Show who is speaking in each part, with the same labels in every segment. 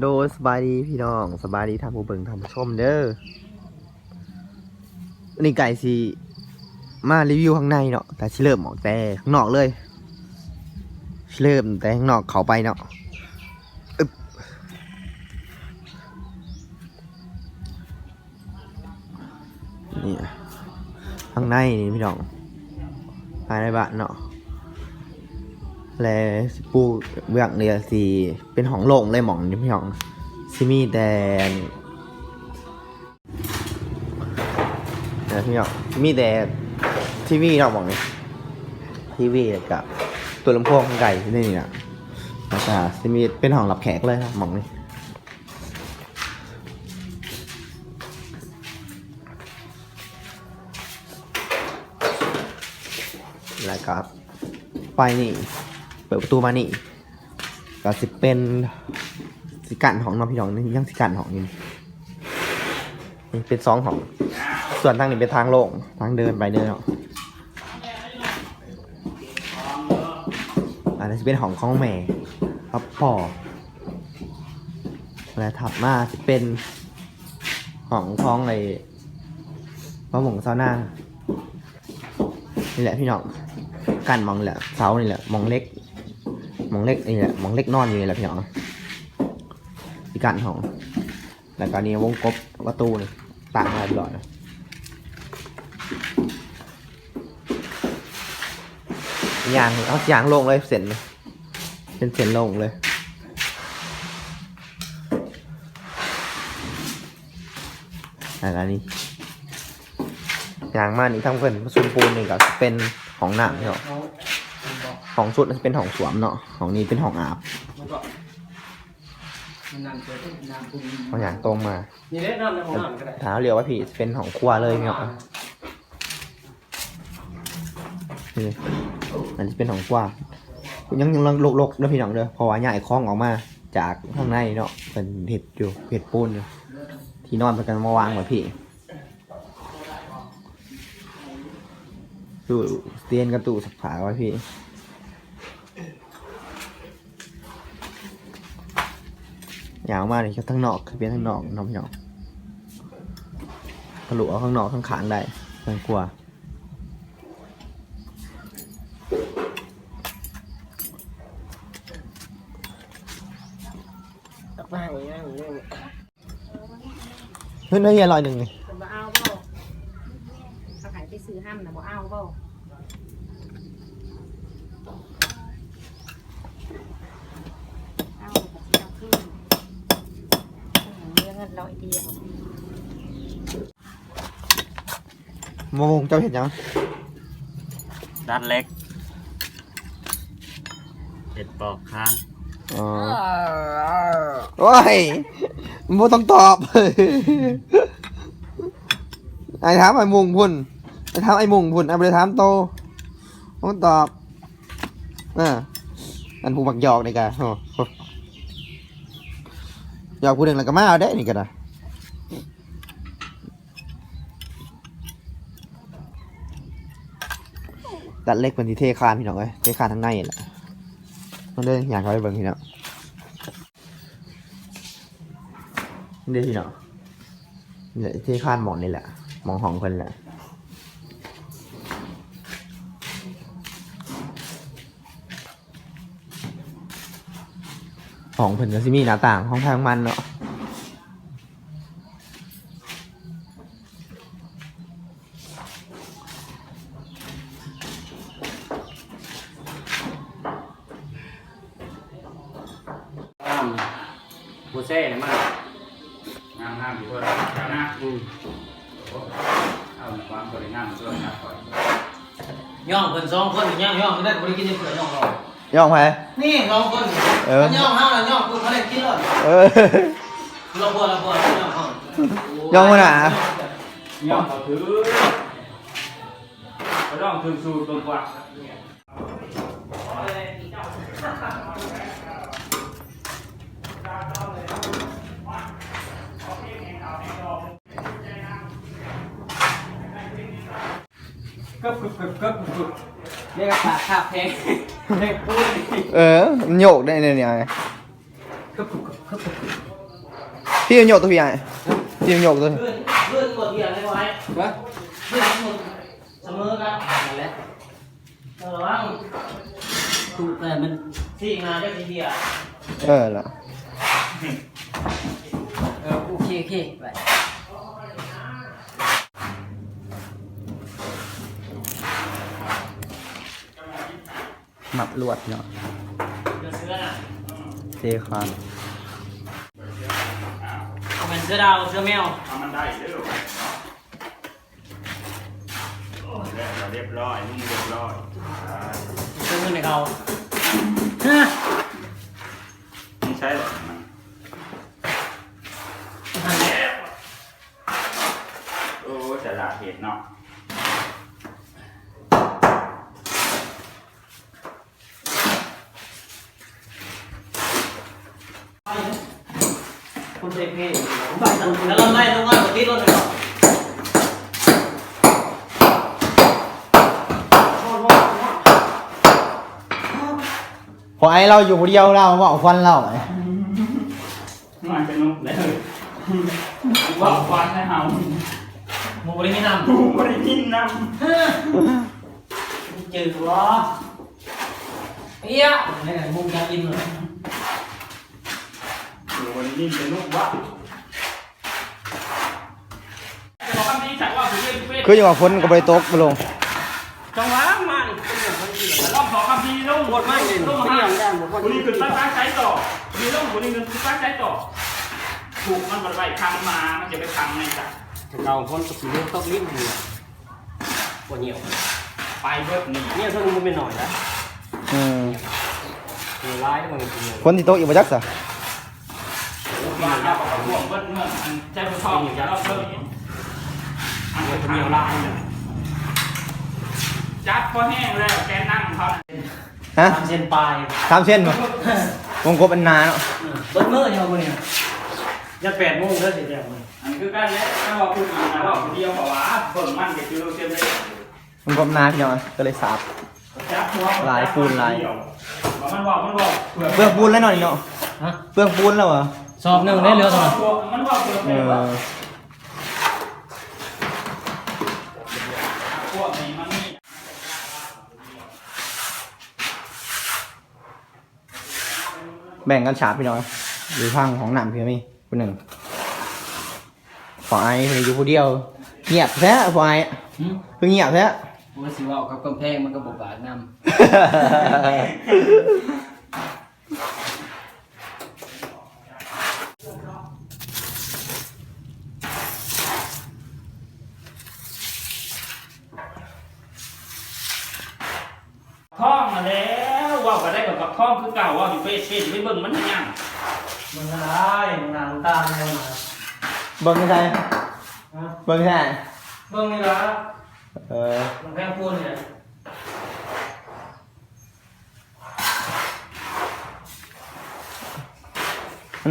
Speaker 1: โดสบายดีพี่น้องสบายดีทำผู้เบิ่งทำผู้ชมเด้ออันนี้ไก่สิมารีวิวข้างในเนาะแต่สิเริ่มออกแต่ข้างนอกเลยสิเริ่มแต่ข้างนอกเขาไปเนาะนี่ข้างในนี่พี่น้องภายในบ้านเนาะ และปูเบื้องเนี่ยสิเป็นห้องโล่งเลยหมองนี่พี่น้องสิมีแต่เดี๋ยวพี่น้องสิมีแต่ทีวีเนาะหมองนี่ทีวีกับตัวลำโพงข้างไก่ที่นี่นะแล้วก็สิมีเป็นห้องรับแขกเลยครับหมองนี่แล้วก็ไปนี่ เปิดประตูมานี่ก็สิเป็นสิกันของน้องพี่น้องนี่ยังสิกันของนี่นี่เป็นสองของ ส่วนทางนี้เป็นทางโล่งทางเดินไปเดินเนาะอันนี้จะเป็นของของแม่ครับพ่อและถัดมาจะเป็นของของไอ้พระหมงเสาหน้านี่แหละพี่น้องกันมองแหละเสานี่แหละมองเล็ก มองเล็กนี่แหละมองเล็กนอนอยู่นี่แหละพี่น้องพี่กันของแล้วก็นี่วงกบประตูนี่ต่างมาตลอดนะยางเอายางลงเลยเส้นเลยเป็นเส้นลงเลยอะไรนี่ยางมานี่ทั้งเพิ่นผสมปูนนี่ก็เป็นของหนักเนาะ ของสุดเป็นของสวมเนาะของนี้เป็นของอาบ
Speaker 2: มันก็มันนั่นเจอที่น้ำปรุง
Speaker 1: เอาอย่างตรงมา
Speaker 2: นี่เล่นน้ำในห้องน้ำก็ได้
Speaker 1: ถามเรียวว่าพี่เป็นของครัวเลยเนาะนี่อันนี้เป็นของครัวยังยังลกๆนะพี่น้องเด้อเพราะว่าใหญ่คล้องออกมา จากข้างในเนาะเป็นเห็ดอยู่เห็ดปูนอยู่ที่นอนเป็นกันมาวางไว้พี่ตู้เตียนกับตู้สักผาไว้พี่ ยาวมากเลยครับทั้งนอกคือเป็นทั้งนอกน้องพี่น้องทะลุเอาข้างนอกข้างขางได้ไม่กลัว
Speaker 2: ตักไปอย่างเงี้ยอย่างเงี้ย
Speaker 1: เฮ้ยน้อยเฮียลอยหนึ่งนี่
Speaker 3: เป็นบ่เอาเปล่าเขาขายไปซื้อห้ามนะบ่เอาเปล่าเอาแบบเอาขึ้นเรื่องเงินร้อยเดียว
Speaker 1: โมงเจ้าเห็นยัง
Speaker 4: ด้านเล็กเห็ดปอกค้าง
Speaker 1: อ๋อโอ้ยโมต้องตอบ ไอ้ถามไอ้มุงพุ่นไอ้ถามไอ้มุงพุ่นไอ้ไปถามโตต้องตอบอ่าอันผู้บักหยอกนี่กะโอ้โหหยอกผู้หนึ่งแล้วก็มาเอาได้นี่กันนะ ตัดเล็กเป็นที่เทคานพี่น้องเอ้ยเทคานทั้งในแหละมันเดินอยากเขาไปเบิ่งพี่น้องนี่เด้อพี่น้องเนี่ยเทคานหมองนี่แหละหมองของเพิ่นแหละของเพิ่นก็สิมีหน้าต่างห้องทางมันเนาะ
Speaker 4: ความบริงามด้วยนะก่อน
Speaker 2: ย่องคนสองคนย่องย่องไม่ได้บริกินเสือย่องเรา
Speaker 1: ย่องไป
Speaker 2: นี่สองคน
Speaker 1: เออ
Speaker 2: ย่องห้าแล้วย่องคุณเขาได้กินเลย
Speaker 1: เออ
Speaker 2: เราบัวเราบัวย่องห้อง
Speaker 1: ย่องมาหนา
Speaker 4: ย่องเขาถือเขาต้องถือสูตรตรงกว่า
Speaker 2: กึบกึบกึบกึบกึบเรียกว่าปากคาบแพงแพงพูด
Speaker 1: เออมันโยกได้เนี่ยเนี่ย
Speaker 2: กึบกึบกึบกึบ
Speaker 1: พี่โยกตัวพี่ใหญ่พี่โยกตัว
Speaker 2: เลื่อนเลื่อนกดเหยียบให้ไว้
Speaker 4: วะ
Speaker 2: เลื่อนหมดเสมอกันนั่นแหละระวังถูกแต่มันสี่งานได้ทีเดียว
Speaker 1: เออละ
Speaker 2: เออโอเคโอเคไป
Speaker 1: หมับลวดเนาะ
Speaker 2: เดี๋ยวเสื้อน่ะ
Speaker 1: เทคาน
Speaker 2: เอาเป็นเสื้อดาวเสื้อแมว
Speaker 4: ทำมันได้เด้อโอ้เรียบร้อยเรียบร้อยนี่เรียบร้อยอ่า
Speaker 2: เสื้อเงินในเขา
Speaker 4: นี่ใช่เหรอมัน
Speaker 2: อันนี้
Speaker 4: โอ้จะลาเห็ดเนาะ
Speaker 2: คนเทเพผมไปตังแล้วเราไล่ลงมาปกติรถเลยเหรอ
Speaker 1: พอไอ้เราอยู่คนเดียวเราบอกฟันเราไอ้
Speaker 4: มันเป็นนุ่มเลยว่าควันให้เฮา
Speaker 2: หมูบริมีน้ำ
Speaker 4: กูไม่ได้กินน้
Speaker 2: จืดวะเปี้ยนี่ไงมุงจะกินเลยำ
Speaker 4: กูไม่ได้กินเป็นนุ่มวะบอกคำนี้จากว่าผมเรียกเวท
Speaker 1: คืออย่างว่าฝนก็ไปตกไปลง
Speaker 2: จังหวะมันเป็นอย่างคนอื่น
Speaker 4: รอบสองคำนี้ลง
Speaker 2: หมดมากเลย
Speaker 4: ลง
Speaker 2: ม่
Speaker 4: มา
Speaker 2: อย่างด้ามคน
Speaker 4: คนนี้
Speaker 2: อื่
Speaker 4: คือนตั้งใจต่อคนนี้ลงคนนี้คือตั้งใจต่อถูกมันบดไปครั้งมา มันจะไปครั้งในจ้ะ
Speaker 2: เราพ้นกับสีเลือดต้องลิ้นเหนียวปวดเหนียว
Speaker 4: ไปเบิดนี่
Speaker 2: เนี่ยเท่านี้มันเป็นหน่อยนะ
Speaker 1: อืม
Speaker 2: เหนียร้ายแล้วมันเหนียว
Speaker 1: ฝนที่ตกอีกบ่จักซะ
Speaker 4: บ้านเราบอกห่วงเบิดเมื่อมันใจผู้ชอบอย่ารอบเพิ่มอีกอัน
Speaker 2: เหนี
Speaker 4: เป็
Speaker 2: ย
Speaker 4: น
Speaker 2: ว
Speaker 4: ทาง
Speaker 2: ร้ายเลย
Speaker 4: จัดพอแห้งแล้วแกนั่งเขาน่ะ
Speaker 1: ฮะ
Speaker 2: ทำเส้นปลาย
Speaker 1: สามเส้นบ่วงกบอันนาเนาะ
Speaker 2: ต้นเมื่อเนี่ยมันเนี่ยจะแปดโมงแล้วสิเนี่ยมัน
Speaker 4: อันนี้คือการเล่นถ้าว่าพูดอีกนะว่าคนเดียวบอกว่าเบิ่งมันเด็กคือเราเชื่อเลยว
Speaker 1: งกบนาพี่น้องก็เลยสาบ
Speaker 4: จับหัว
Speaker 1: ลายปูนลาย
Speaker 4: มันบอกมันบอก
Speaker 1: เปลือกปูนแล้วหน่อยเนาะ
Speaker 2: ฮะ
Speaker 1: เปลือกปูนแล้วเหรอ
Speaker 2: สอบหนึ่งได้เรือสมัคร
Speaker 4: มันบอกเปลือก
Speaker 1: เอ
Speaker 4: เลยว่า
Speaker 1: อ
Speaker 4: พวกนี้มันมี
Speaker 1: แบ่งกันฉาบพี่น้องอยู่ข้างของหนามพี่มีคนหนึ่งฝอไอ้คนอยู่ผู้เดียว เงียบแท้ฝอไอ้เพิ่งเงียบแท้
Speaker 2: ว่าสิว่ากับกำแพงมันก็บอกบาดน้
Speaker 4: ท่องมาแล้วว่าก็ได้กับกับท่องคือเก่าว่าอยู่เฟซเฟซไปเบิ่งมันยังำ
Speaker 2: มันก็ได้มันนางตามเนี่ยมา
Speaker 1: เบิ้งไม่ใช่เบิ้งไม่ใช่
Speaker 2: เบิ่งนี่ละ
Speaker 1: เออ
Speaker 2: มันแพงพูนเนี่ย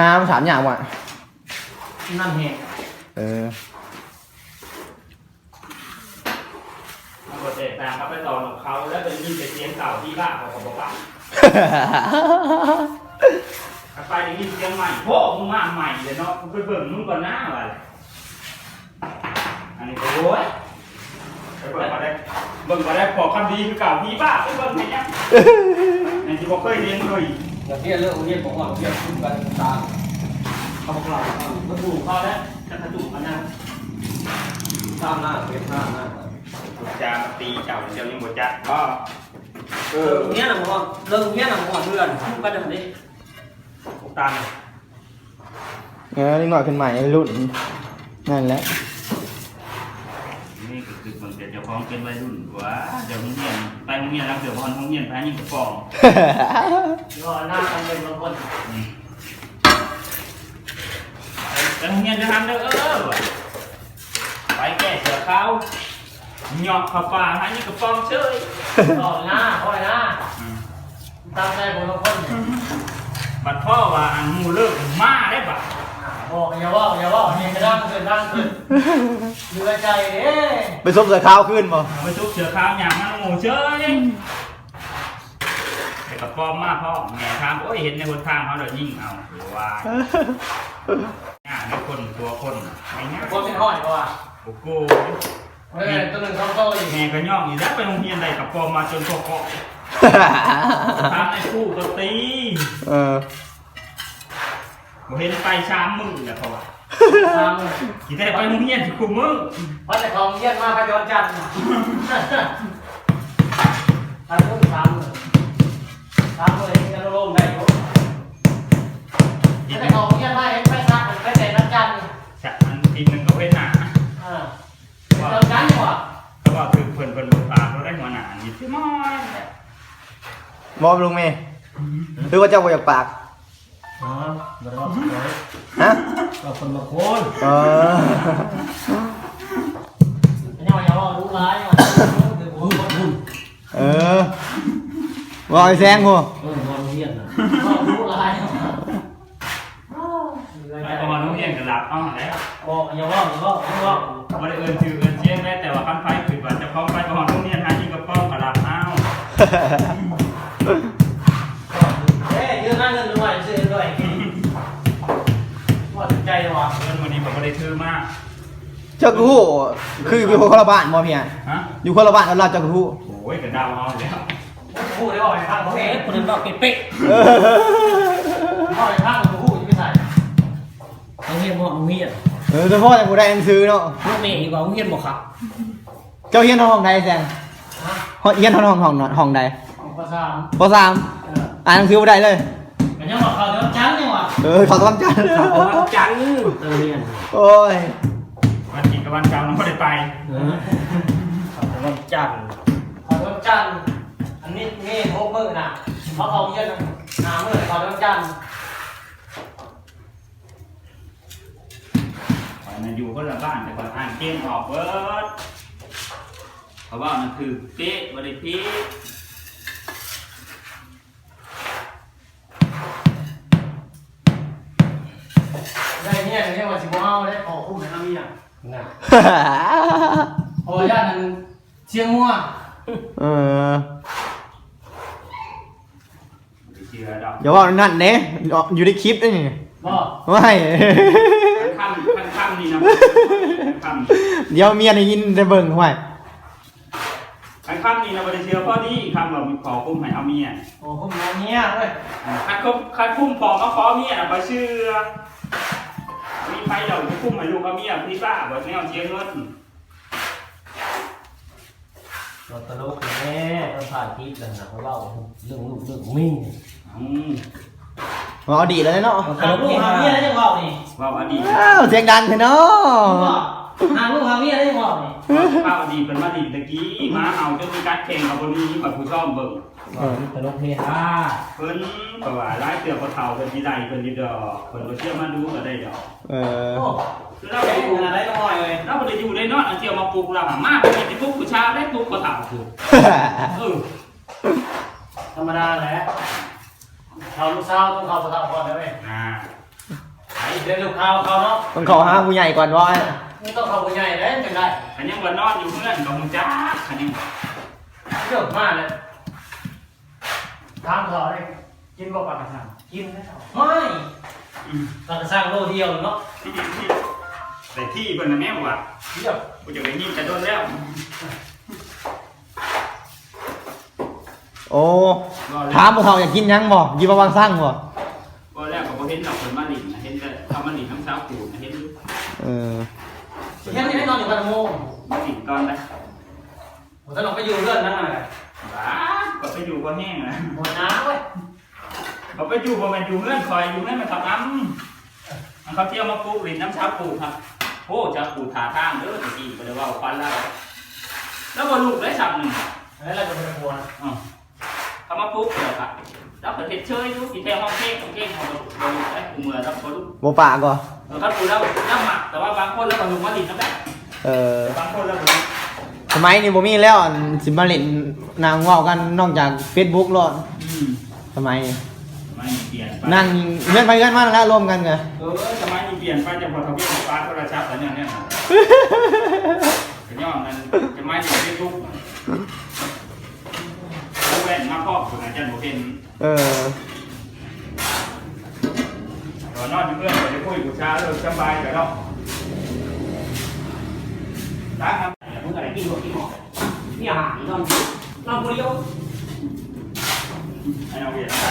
Speaker 1: น้ำถามอย่างว่ะ
Speaker 2: น้ำแห้ง
Speaker 1: เออ
Speaker 4: มันก็เตะตามเขาไปต่อของเขาแล้วเป็นยินเป็นเสียงเก่าที่บ้าเขาก็บอกว่าไปได้ยินเสียงใหม่โอ้มึงมาใหม่เลยเนาะมึงไปเบิ่งมึงก่อนหน้าว่ะอันนี้ก็โว้ยไปเบิ่งมาได้เบิ่งมาได้พอคำดีคือเก่าที่บ้าไปเบิ่งไหนยังในที่บอกเคยเรียนเลย
Speaker 2: เดี๋ยวเที่ยเรื่องเรียนบอกว่าเรียนขึ้นกันตามเขาบอกเรา
Speaker 4: ก็ถูกเขาแล้วจะกระจุกมันนะ
Speaker 2: ตามหน้าเป็นหน้าหน้า
Speaker 4: จะมาตีเจ้าเจ้ายังบ่จัดก็
Speaker 2: เออเนี้ยนะผมว่าเรื่องเนี้ยนะผมว่าเพื่อนคู่กันเดี๋ยวนี้
Speaker 4: ตาม
Speaker 1: เออนี่หน่อยขึ้นใหม่รุ่นนั่นแหละ
Speaker 4: นี่ก็คือมันเป็นเจ้าของเป็นวัยรุ่นว่าเดี๋ยวโรงเรียนไปโรงเรียนรับเดี๋ยวพอโรงเรียนไปยิงกระป๋อง
Speaker 2: ก็หน้ากันเป็นบางคน
Speaker 4: ไปโรงเรียนจะทำเด้อเออไปแก้เสือเขา หยอกเข้าป่าให้ยิงกระป๋องเฉย
Speaker 2: ต่อหน้าคอยหน้าตามใจผมบางคน
Speaker 4: บัดพ่อว่าอันหมูเลิกมาได้ปะ
Speaker 2: บอกอย่าว่าอย่าว่าเห็นกระด้างเกินด้างขึ้นอยู่ในใจเด้
Speaker 1: ไปซบเสือขาวขึ้นบ่
Speaker 4: เอาไปทุบเสือขาวอย่างมันหมูเฉยไอ้กระป๋องมาพ่อแม่ทางโอ้ยเห็นในบนทางเขาเดี๋ยวยิงเอาหรือว่างานแล้วคนตัวคนไม่ง่าย
Speaker 2: คนเป็นห้อยก็ว่า
Speaker 4: โอ้โห
Speaker 2: เฮ้ยตัวหนึ่งเขาโตอยู่
Speaker 4: แม่ก็ย่องอยู่แล้วไปโรงเรียนใดกับปอมาจนตัวเกาะทำในคู่ก็ตี
Speaker 1: เออ
Speaker 4: บ่เห็นไปชามมึงแหละเขาว่า
Speaker 2: ตาม
Speaker 4: กี่ได้ไปโรงเรียนที่กูมึง
Speaker 2: เพราะแต่ของเยี่ยมมากพระจอนจันทร์ทำต้องทำทำเลยที่จะร่มได้อยู่แต่ของเยี่ยมมากไปซักไปแต่นักจันทร์
Speaker 4: จะอันทีหนึ่งก็เว้นหนา
Speaker 2: อ่าจอนจันทร์นี่หว่า
Speaker 4: เขาบอกคือเพิ่นเพิ่นบ่ปากเขาได้หัวหน้านี่ที่น้อย
Speaker 1: บอกลุงเมย์หรือว่าเจ้าบ่อยากปาก
Speaker 2: อ๋อบ่ได้ว่า
Speaker 1: ฮะ
Speaker 2: ก็คนมาโคน
Speaker 1: เออ
Speaker 2: ไม่ใช่ว่าอย่าว่ารู้ร้ายว่าคือผมคนหุ่น
Speaker 1: เออบอกไอ้แซงหัว
Speaker 2: เออมองเฮียนนะว่ารู้ร้าย
Speaker 4: ไปประมาณโรงเรียนก็หลับเอาแล้ว
Speaker 2: บอกอย่าว่าอย่าว่าอย่าว่า
Speaker 4: บ่ได้เอิ้นชื่อเอิ้น เอ้ยยื
Speaker 2: นหน้าเงินด้วยซื้อด้วยว่าใจว่ะ
Speaker 4: เอิ้นวันนี้ก็บ่ได้ถือมาก
Speaker 1: เจ้ากูฮู้คืออยู่คนละบ้านบ่เพีย
Speaker 4: ฮะ
Speaker 1: อยู่คนละบ้านแล้วเราเจ้ากูฮู้
Speaker 4: โอ้ยก็ดาวเอาแล้ว
Speaker 2: พูดได้ว่าไปข้างเขาเองคนนึงบอกเป๊ะ
Speaker 1: เออ
Speaker 2: ๆว่าไปข้างเขาพูดไม่ใส่เขาเฮียนบอกเขาเฮียน
Speaker 1: เออเฉพาะแต่กูได้หนังสือเนาะ
Speaker 2: พวกนี้อีกว่าเขาเฮียนบอกครับ
Speaker 1: เจ้าเฮียนห้องใดแซง
Speaker 2: ฮะ
Speaker 1: เฮียนห้องห้องห้องห้องใด
Speaker 2: ของภาษา
Speaker 1: ปสามอ่านหนังสือบ่ได้เลย
Speaker 2: มันยังบอกเขาเดี๋ยวจังเนี่ยว่ะ
Speaker 1: เออขอต้องจัน
Speaker 2: เขาจังเออเฮียน
Speaker 1: โอ้ย
Speaker 4: วันกินกับวันเก่าเราบ่ได้ไป
Speaker 2: เขาวันจันทร์เขาวันจันทร์อันนี้นี่พวกมือน่ะเพราะเขาเฮียนหนามือเขาวันจันทร์
Speaker 4: ข่อยน่ะอยู่คนละบ้านแต่ข่อยอ่านเกมออกเบิด เพราะว่ามันคือเป๊ะบ่ได้ผิด
Speaker 2: ได้เนี่ยเนี่ยว่าสิบเอาได้ขอคุ้มให้น้ำมีอะน่ะโอ้ยานั้นเชียงมัว
Speaker 1: เออ
Speaker 4: บ่ได้เชื่อดอก
Speaker 1: อย่าว่านั่นเน่อยู่ในคลิปนี่
Speaker 2: บ่
Speaker 1: ไม่
Speaker 4: ค่ำค่ำค่ำนี่นะค่ำ
Speaker 1: เดี๋ยวเมียได้ยินได้เบิ่งห่ว ย
Speaker 4: ค่ำค่ำนี่นะบ่ได้เชื่อพอดีค่ำเราขอคุ้มให้เอาเมีย
Speaker 2: โอ้คุ้มน้ำเนี่ยเว้ย
Speaker 4: คัดคุ้มคัดคุ้มพอมาขอเมียน่ะบ่เชื่อมีไผเราจะคุ้มให้ลูกเอาเมียพี่ป้าบ่แนวเสียเงิน
Speaker 2: เราตลกแน่ต้องผ่านคลิปแล้วนะเขาเล่าเรื่องลูกเรื่องมิ่ง
Speaker 4: อืม
Speaker 1: เอาดีแล้วเนาะ
Speaker 2: หาลูกหาเมียได้ยังบอกนี่
Speaker 4: ว่าอดีต
Speaker 1: อ้าวเสียงดังเถอะเนาะ
Speaker 2: หาลูกหาเมียได้ยังบอกนี่
Speaker 4: ว่าอดีตเป็นมาดีตะกี้มาเอาจนมีการแข่งกับบนนี้แบบผู้ชอบเบิ่ง
Speaker 2: ตลกเฮฮา
Speaker 4: เพิ่นก็ว่าร้ายเตือบ่เฒ่าเพิ่นสิได้เพิ่นสิดอกเพิ่นบ่เชื่อมาดูก็ได้ดอก
Speaker 1: เออ
Speaker 2: โอ้
Speaker 4: คือเรา
Speaker 2: เรา
Speaker 4: ไป
Speaker 2: ไป
Speaker 4: อ
Speaker 2: ดู
Speaker 4: ยู่
Speaker 2: อะไรต้องอ่อยเลย
Speaker 4: เราบ่ได้อยู่ได้นอนอันเที่ยวมาปลูกเราหามาเป็นสิปลูกผู้ชายได้ปลูกบ่เฒ่าคือเออ
Speaker 2: ธรรมดาแหละเขาลูกสาวต้องเขาสาวก่อนเลยเว้ย
Speaker 4: อ่า
Speaker 2: ไอ้เด็กลูกเขาเขาเนาะ
Speaker 1: ต้องเข้าหาผู้ใหญ่ก่อนว่า
Speaker 2: นี่ต้องเขาผู้ใหญ่ได้จังได้
Speaker 4: คันยังว่านอนอยู่เพื่อนก็ฮู้จักคันยัง
Speaker 2: เยอะมากเลยถามเขาเลยกินบ่ปากกระสังกินได้เท่าไม่
Speaker 4: อืม
Speaker 2: ปากกระสังโลเดียวเนาะ
Speaker 4: ที่ที่แต่ที่เพิ่นน่ะแม่นว่า
Speaker 2: เยี่ยม
Speaker 4: กูจะไปยิงจะโดนแล้ว
Speaker 1: โอ้ถามผู้เฒ่าอยากกินหยังบ่อยู่ประวังสร้างบ่
Speaker 4: บ่แล้วก็บ่เห็นดอกเพิ่นมาหลินนะเห็นแต่ทำมาหลินน้ำสาวปูนะเห็นอยู่
Speaker 1: เออ
Speaker 2: แค่นี้ให้นอนอยู่กันโมง
Speaker 4: มาหลินตอนนะ
Speaker 2: ผมจะลองไปอยู่เรื่องนั้นมาเลย
Speaker 4: บ้าก็ไปอยู่ก็แห้งนะ
Speaker 2: หมดน้ำเว้ย
Speaker 4: เขาไปอยู่บ่แม่นอยู่เงื่อนคอยอยู่เงื่อนมาทำน้ำมันเขาเที่ยวมาปลูกหลินน้ำชาปลูกครับโอ้จะปลูกถาทางเด้อตะกี้บ่ได้ว่าฟันแล้วแล้วบ่ลูกได้สับหนึ่ง
Speaker 2: แล้วเราจะไปกลัว
Speaker 4: อ๋อเขามาปลูกเดี๋ยวครับแล้วประเทศเชยอยู่ที่แท้ห้องเค้กห้องเค้กของบ่ลูกได้กูเมื่อรับบ่ลูก
Speaker 1: บ่ปากก่อ
Speaker 4: เออครับปลูกแล้วน้ำหมักแต่ว่าบางคนแล้วก็ลงมาหลินน้ำแบ
Speaker 1: เออ บา
Speaker 4: งคนแล้วก็
Speaker 1: สมัยนี้บ่มีแล้วอันสิมาเล่นนางเว้ากันนอกจาก Facebook โลด
Speaker 4: อืม
Speaker 1: สมัยนี้
Speaker 4: ไม่เปลี่ยนไป
Speaker 1: นั่งเลื่อนไปเลื่อนมาแล้วรวมกันไง
Speaker 4: เออสมัยนี้เปลี่ยนไปจากพอทวีปฟ้าโทรศัพท์แล้วเนี่ยเนี่ยเป็นย่อมันจะไม่ถึงที่ทุกแล้วแว่นมาครอบคุณอาจารย์โมเป็น
Speaker 1: เออ
Speaker 4: ตอนนอนอยู่เพื่อนก็ได้พคุยกับชาเราสบายกับเราตั้งครับ
Speaker 2: มึงอะไรกินหัวกินหมอนี่อาหารนอนนอนคนเดียว
Speaker 4: ไอ้น้องเวียนไหน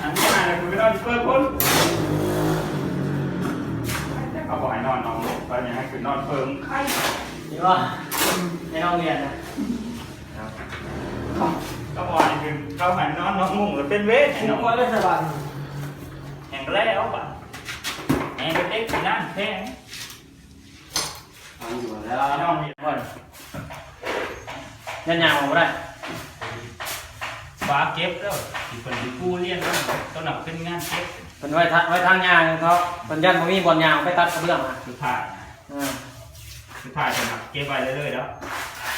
Speaker 4: อันนี้อะไรคุณไม่นอนเพื่อคนเขาบอกให้นอนนอนตอนนี้ให้คือนอนเพิ่มไข้
Speaker 2: นี่ว่าในห้องเรียนนะ
Speaker 4: ก็บอกให้คือเขาให้นอนนอนมุ้งหรือเป็นเวท
Speaker 2: ผ
Speaker 4: ไอ้น้อ
Speaker 2: ม
Speaker 4: ง
Speaker 2: ก็ได้สบาย
Speaker 4: แห่งแล้วป่ะแห่งเด็กๆนั่นแพง
Speaker 2: เอาอยู่แล้ว
Speaker 4: ไอ้น้องเวียน
Speaker 2: ก่อนยันยาวออกมาได้
Speaker 4: ฟ้าเก็บแล้วที่คนที่กู้เรียนแล้วต้นหนักเป็นงานเก็บ
Speaker 2: เป็นไว้ทางไว้ทางยางเขาเป็นยันผมมีบอลยางไปตัดกระเบื้องอะ
Speaker 4: สุดท้าย
Speaker 2: อ่า
Speaker 4: สุดท้ายจะหนักเก็บไว้เรื่อยๆแล้ว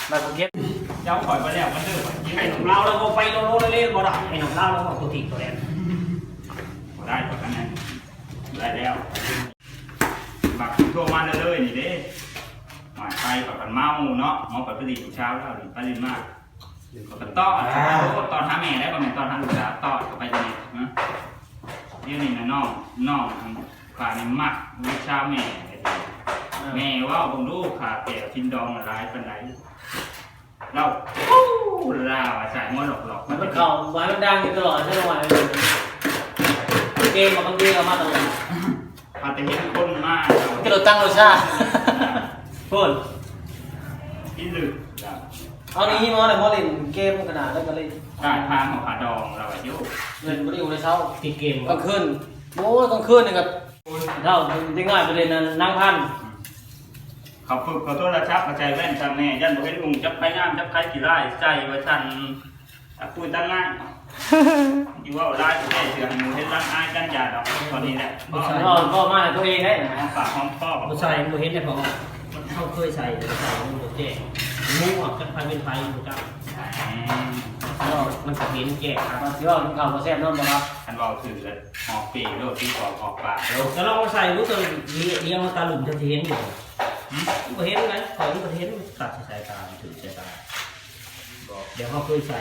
Speaker 2: แล้วผมเก็บ
Speaker 4: เจ้าข่อยมาแล้วมันเด้อข่อยกิน
Speaker 2: ไอ้
Speaker 4: ให้
Speaker 2: ห
Speaker 4: ห
Speaker 2: นุ่
Speaker 4: นุ่
Speaker 2: ม
Speaker 4: ม
Speaker 2: เล่า
Speaker 4: เล่า
Speaker 2: แล้วก็ไปโลโลเล่นๆบ่ได้ไอ้หนุ่มเล่าแล้วก็ตัวทีตัวแดน
Speaker 4: บ่ ได้กว่ากันนั้นได้แล้วบักทรมาเรื่อยนี่เด้หมายไปกับกันเมาเนาะเมากับพอดีเช้าแล้วหรือไปลินมากกับต่อตอนหาแม่ได้ประมาณตอนหาลูกสาวต่อกับไปนี่นะเดี๋ยวนี้นะน้องน้องขาในมักวิชาแม่ แม่ว่าผมรู้ขาแก่ชินดองร้ายเป็นไรเราปู้ลาวใส่ม้วนหลอกหลอก
Speaker 2: มันเป็นเข่าไว้มันดังอยู่ตลอดใช่ไหม เกมมาบางทีเอามาตลอด
Speaker 4: อาจจะเห็นคนมาก
Speaker 2: กระโดดตั้งรสชาติพูด
Speaker 4: ที่ลึก
Speaker 2: เอานี้มาเลยมอลินเกมขนาดแล้วก็เลย
Speaker 4: การทางของผาดองเราอายุ
Speaker 2: เงินไม่ได้อยู่ในเช้าติดเกมกลางคืนโอ้กลางคืนนี่ก็เท่าได้ง่ายประเด็นนั้นนั่งพัน
Speaker 4: เขาฝึกเขาโทรศัพท์มาใจแว่นจำแม่ยันบอกให้ลุงจับไปงามจับใครกี่ไร่ใจไว้ทัน คุยตั้งง่ายอยู่ว่าไล่แค่เสือหนูเห็นรักอายกันหยาดอกตอนนี้แหละพ่อ
Speaker 2: พ่อพ่อมาตัวเองได้
Speaker 4: หอมปากหอมคอ
Speaker 5: ผู้ชายผู้เห็นได้พอมันเข้าเคยใส่ใส่มันโดนแจกมูอะกันไฟเป็นไฟอยู่จ้าแล้วมันก็เห็นแจกครับ
Speaker 2: มาที่ว่าลุงข่าวมาแซ่บน้ำมาครับ
Speaker 4: คันเราถือเลยหอกปีกโดดที่ออกออกปาก
Speaker 5: แล้วเราใส่รู้ตัวเลี้ยงตาหลุมจะเห็นอยู่ก็เห็นไหมคอยก็เห็นตัดสายตาถือสายตาบอกเดี๋ยวเขาเคยใส่